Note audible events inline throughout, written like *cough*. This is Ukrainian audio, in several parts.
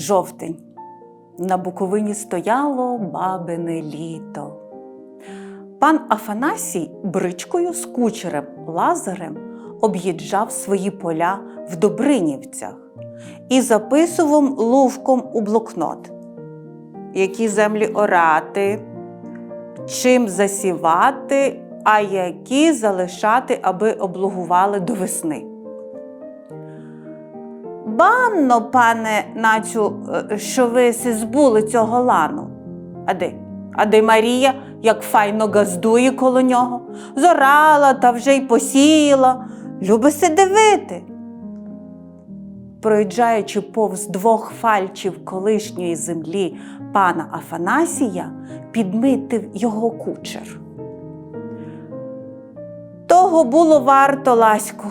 Жовтень. На Буковині стояло бабине літо. Пан Афанасій бричкою з кучерем Лазарем об'їжджав свої поля в Добринівцях і записував ловком у блокнот, які землі орати, чим засівати, а які залишати, аби облугували до весни. Банно, пане Нацю, е, що ви збули цього лану. А де? А де Марія, як файно газдує коло нього, зорала та вже й посіяла, любить дивити. Проїжджаючи повз двох фальчів колишньої землі пана Афанасія, підмитив його кучер. Того було варто, Лаську.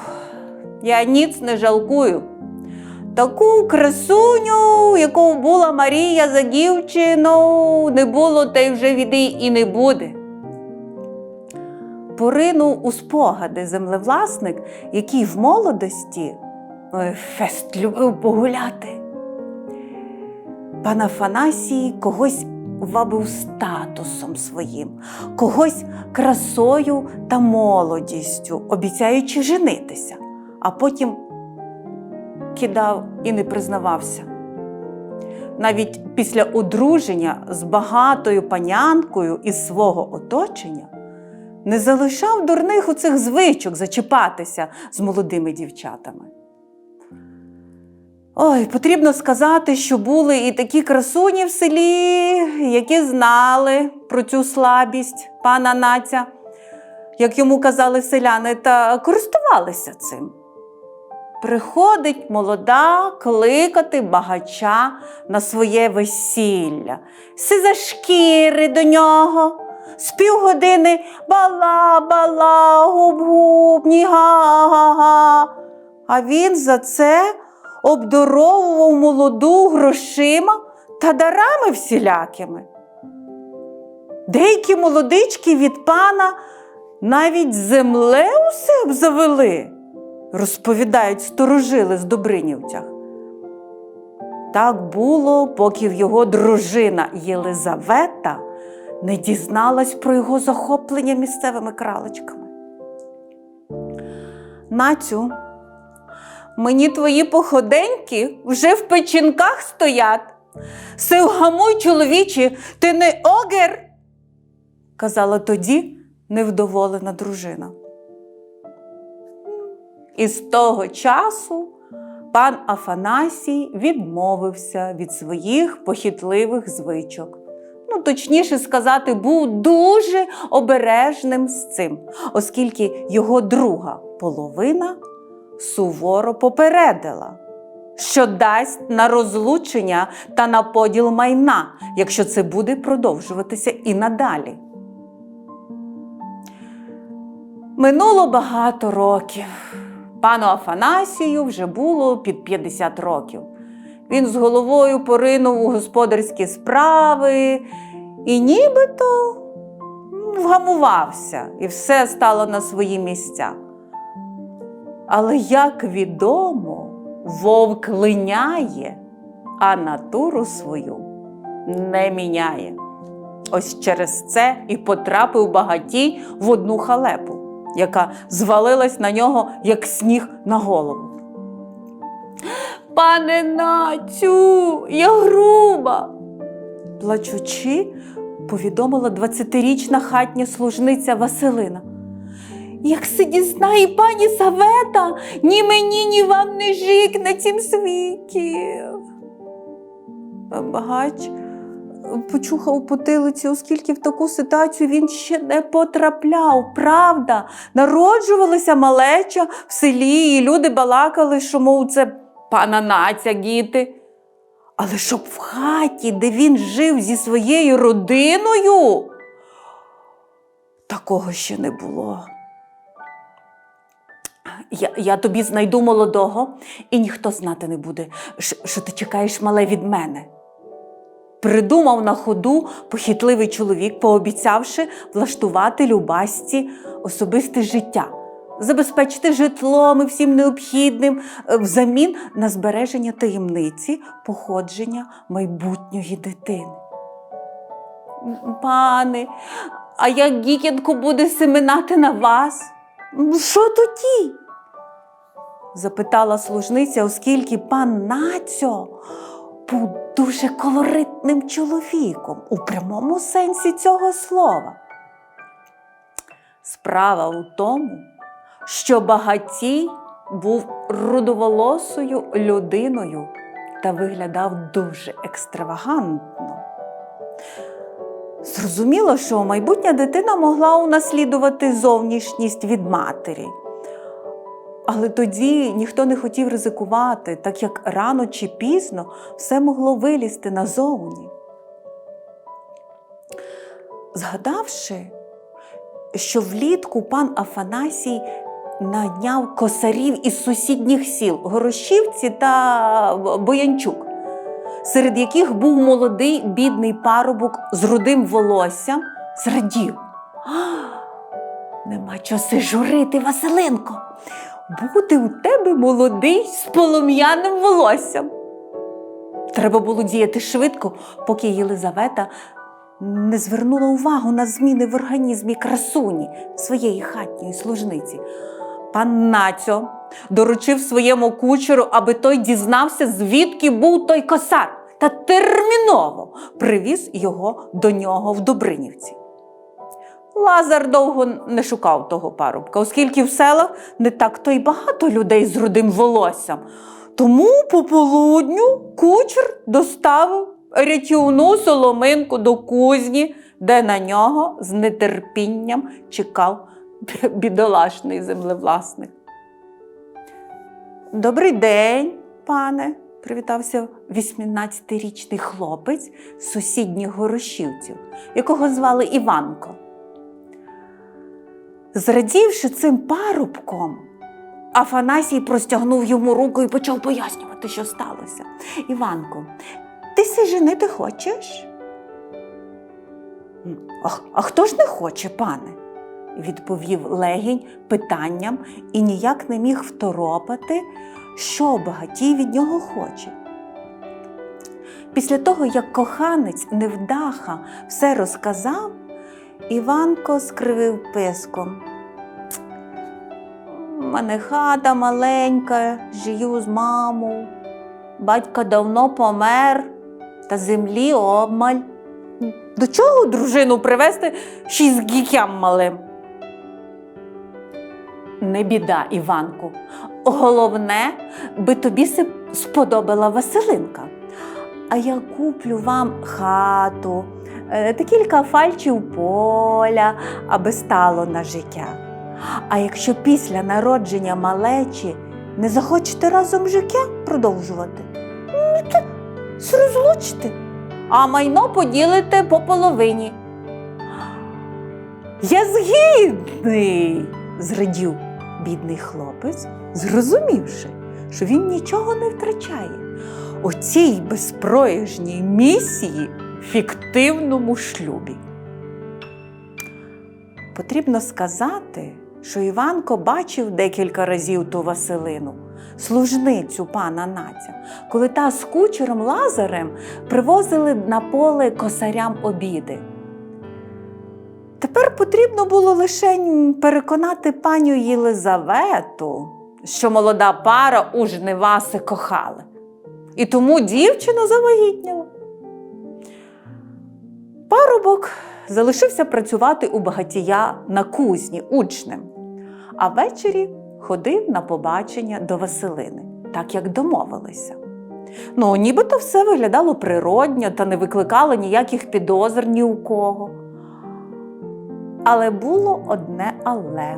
Я ніц не жалкую. Таку красуню, яку була Марія за дівчину, не було та й вже віди і не буде. Поринув у спогади землевласник, який в молодості ой, фест любив погуляти. Пан Афанасій когось вабив статусом своїм, когось красою та молодістю, обіцяючи женитися, а потім кидав і не признавався. Навіть після одруження з багатою панянкою із свого оточення не залишав дурних оцих звичок зачіпатися з молодими дівчатами. Ой, потрібно сказати, що були і такі красуні в селі, які знали про цю слабість пана Наця, як йому казали селяни, та користувалися цим. Приходить молода кликати багача на своє весілля, си шкіри до нього, з півгодини бала, бала, губ-губ, ні га-га-га. А він за це обдаровував молоду грошима та дарами всілякими. Деякі молодички від пана навіть землею себе завели розповідають сторожили з Добринівцях. Так було, поки його дружина Єлизавета не дізналась про його захоплення місцевими кралечками. Нацю, мені твої походеньки вже в печінках стоять. Севгамуй, чоловічі, ти не огер, казала тоді невдоволена дружина. І з того часу пан Афанасій відмовився від своїх похитливих звичок. Ну, точніше сказати, був дуже обережним з цим, оскільки його друга половина суворо попередила, що дасть на розлучення та на поділ майна, якщо це буде продовжуватися і надалі. Минуло багато років. Пану Афанасію вже було під 50 років. Він з головою поринув у господарські справи і нібито вгамувався, і все стало на свої місця. Але, як відомо, вовк линяє, а натуру свою не міняє. Ось через це і потрапив багатій в одну халепу яка звалилась на нього, як сніг на голову. Пане Нацю, я груба. Плачучи, повідомила 20-річна хатня служниця Василина. Як се дізнає пані Савета, ні мені, ні вам не жик на цім світі. Багач почухав потилиці, оскільки в таку ситуацію він ще не потрапляв. Правда, народжувалася малеча в селі, і люди балакали, що, мов, це пана наця діти. Але щоб в хаті, де він жив зі своєю родиною, такого ще не було. Я, я тобі знайду молодого, і ніхто знати не буде, що, ти чекаєш мале від мене. Придумав на ходу похитливий чоловік, пообіцявши влаштувати Любасті особисте життя, забезпечити житлом і всім необхідним е, взамін на збереження таємниці походження майбутньої дитини. Пане, а як Гікінко буде семенати на вас? Ну, Що тоді? запитала служниця, оскільки пан Нацьо дуже колоритним чоловіком у прямому сенсі цього слова. Справа у тому, що багатій був рудоволосою людиною та виглядав дуже екстравагантно. Зрозуміло, що майбутня дитина могла унаслідувати зовнішність від матері. Але тоді ніхто не хотів ризикувати, так як рано чи пізно все могло вилізти назовні. Згадавши, що влітку пан Афанасій наняв косарів із сусідніх сіл Горошівці та Боянчук, серед яких був молодий бідний парубок з рудим волоссям, зрадів. Нема часи журити, Василинко. Буде у тебе молодий з полум'яним волоссям. Треба було діяти швидко, поки Єлизавета не звернула увагу на зміни в організмі красуні своєї хатньої служниці. Пан Нацьо доручив своєму кучеру, аби той дізнався, звідки був той косар, та терміново привіз його до нього в Добринівці. Лазар довго не шукав того парубка, оскільки в селах не так то й багато людей з рудим волоссям. Тому пополудню кучер доставив рятівну соломинку до кузні, де на нього з нетерпінням чекав *laughs* бідолашний землевласник. Добрий день, пане, привітався 18-річний хлопець з сусідніх горошівців, якого звали Іванко. Зрадівши цим парубком, Афанасій простягнув йому руку і почав пояснювати, що сталося. Іванко, ти се женити хочеш? А, а хто ж не хоче, пане? відповів легінь питанням і ніяк не міг второпати, що багатій від нього хоче. Після того, як коханець невдаха все розказав, Іванко скривив писком. У мене хата маленька, жию з мамою. Батько давно помер, та землі обмаль. До чого дружину привезти ще й гікям малим? Не біда, Іванку. Головне, би тобі сподобала Василинка. А я куплю вам хату та кілька фальчів поля, аби стало на життя. А якщо після народження малечі не захочете разом життя продовжувати, ну то розлучте, а майно поділите по половині. Я згідний, зрадів бідний хлопець, зрозумівши, що він нічого не втрачає у цій безпрояжній місії фіктивному шлюбі. Потрібно сказати, що Іванко бачив декілька разів ту Василину, служницю пана Наця, коли та з кучером Лазарем привозили на поле косарям обіди. Тепер потрібно було лише переконати паню Єлизавету, що молода пара у жниваси кохали. І тому дівчина завагітніла. Парубок залишився працювати у багатія на кузні учнем, а ввечері ходив на побачення до Василини, так як домовилися. Ну, нібито все виглядало природньо та не викликало ніяких підозр ні у кого. Але було одне але.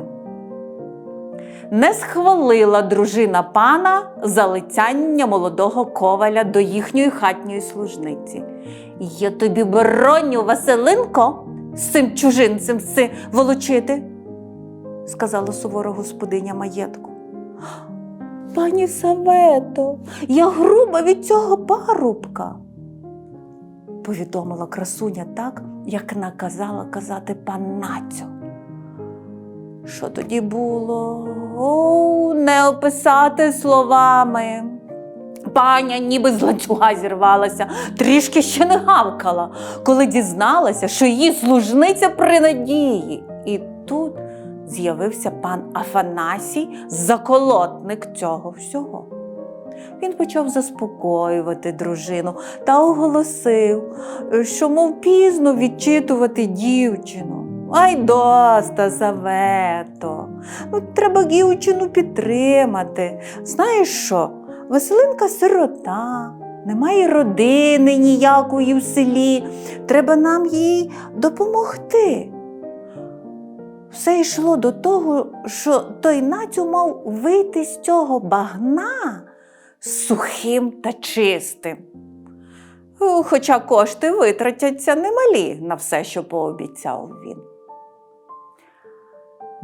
Не схвалила дружина пана залицяння молодого коваля до їхньої хатньої служниці. Я тобі бороню, Василинко, з цим чужинцем си волочити, сказала сувора господиня маєтку. Пані Савето, я груба від цього парубка, повідомила красуня так, як наказала казати пан Нацьо. Що тоді було? О, не описати словами. Паня ніби з ланцюга зірвалася, трішки ще не гавкала, коли дізналася, що її служниця при надії. І тут з'явився пан Афанасій, заколотник цього всього. Він почав заспокоювати дружину та оголосив, що, мов пізно відчитувати дівчину. Ай доста, Савето, ну треба дівчину підтримати. Знаєш що? Василинка сирота, немає родини ніякої в селі. Треба нам їй допомогти. Все йшло до того, що той Нацю мав вийти з цього багна сухим та чистим. Хоча кошти витратяться немалі на все, що пообіцяв він.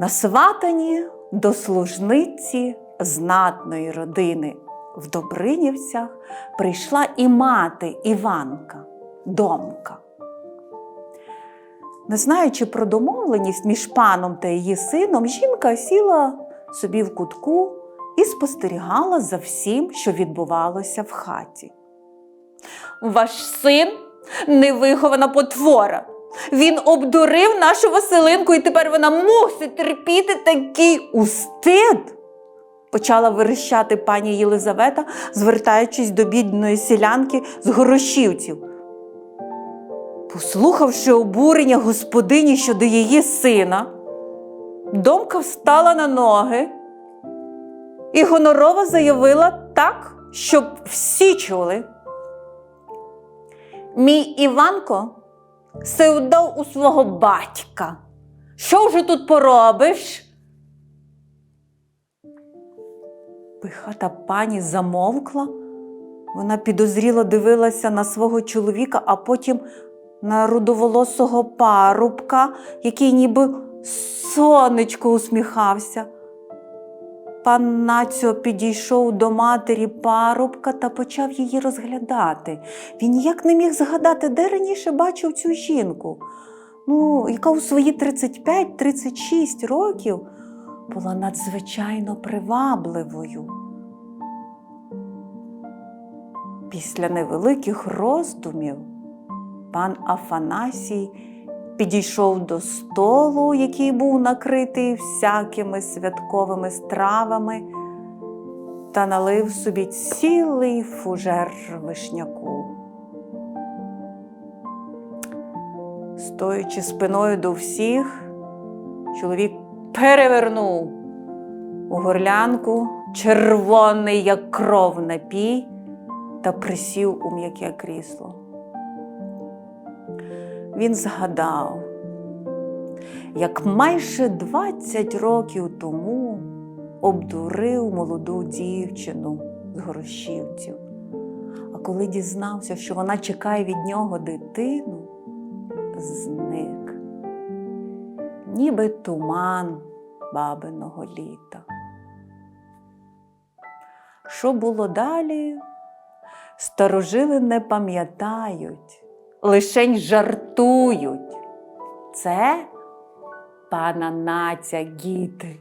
На сватані до служниці знатної родини в Добринівцях прийшла і мати Іванка, домка. Не знаючи про домовленість між паном та її сином, жінка сіла собі в кутку і спостерігала за всім, що відбувалося в хаті. Ваш син невихована потвора. Він обдурив нашу Василинку, і тепер вона мусить терпіти такий устид. Почала верещати пані Єлизавета, звертаючись до бідної селянки з горошівців. Послухавши обурення господині щодо її сина, домка встала на ноги і гонорово заявила так, щоб всі чули. Мій Іванко се вдав у свого батька. Що вже тут поробиш? Пихата пані замовкла. Вона підозріло дивилася на свого чоловіка, а потім на рудоволосого парубка, який ніби сонечко усміхався. Пан Націо підійшов до матері парубка та почав її розглядати. Він ніяк не міг згадати, де раніше бачив цю жінку, ну, яка у свої 35-36 років була надзвичайно привабливою. Після невеликих роздумів пан Афанасій підійшов до столу, який був накритий всякими святковими стравами, та налив собі цілий фужер вишняку. Стоячи спиною до всіх, чоловік перевернув у горлянку червоний, як кров напій, та присів у м'яке крісло. Він згадав, як майже 20 років тому обдурив молоду дівчину з Горошівців. А коли дізнався, що вона чекає від нього дитину, зник, ніби туман бабиного літа. Що було далі? Старожили не пам'ятають, лишень жартують. Це пана Наця Гіти.